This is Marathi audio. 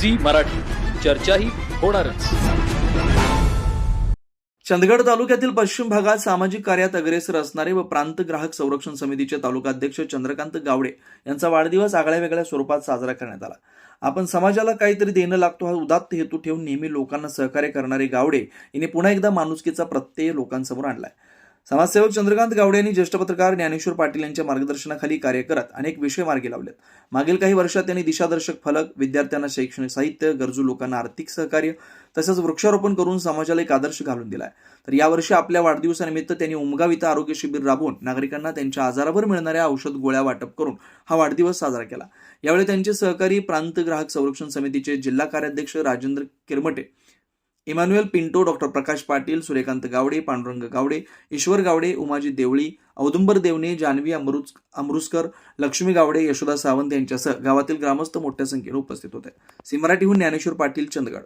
झी मराठी. चर्चाही होणारच. चंदगड तालुक्यातील पश्चिम भागात सामाजिक कार्यात अग्रेसर असणारे व प्रांत ग्राहक संरक्षण समितीचे तालुकाध्यक्ष चंद्रकांत गावडे यांचा वाढदिवस आगळ्या वेगळ्या स्वरूपात साजरा करण्यात आला. आपण समाजाला काहीतरी देणं लागतो हा उदात्त हेतू ठेवून नेहमी लोकांना सहकार्य करणारे गावडे यांनी पुन्हा एकदा माणुसकीचा प्रत्यय लोकांसमोर आणलाय. समाजसेवक चंद्रकांत गावडे यांनी ज्येष्ठ पत्रकार ज्ञानेश्वर पाटील यांच्या मार्गदर्शनाखाली कार्य करत अनेक विषय मार्गी लावलेत. मागील काही वर्षात त्यांनी दिशादर्शक फलक विद्यार्थ्यांना शैक्षणिक साहित्य गरजू लोकांना आर्थिक सहकार्य तसंच वृक्षारोपण करून समाजाला एक आदर्श घालून दिलाय. तर यावर्षी आपल्या वाढदिवसानिमित्त त्यांनी उमगाव इथं आरोग्य शिबिर राबवून नागरिकांना त्यांच्या आजारावर मिळणाऱ्या औषध गोळ्या वाटप करून हा वाढदिवस साजरा केला. यावेळी त्यांचे सहकारी प्रांत ग्राहक संरक्षण समितीचे जिल्हा कार्याध्यक्ष Rajendra Kirmate Emmanuel Pinto doctor Prakash Patil Suryakant Gawade Pandurang Gawade Ishwar Gawade Umaji Devali Audumbar Devane Janhavi Amrut Amruskar Laxmi Gawade Yashoda Sawant यांच्यासह गावातील ग्रामस्थ मोठ्या संख्येने उपस्थित होते. सिमराठीहून ज्ञानेश्वर पाटील चंदगड.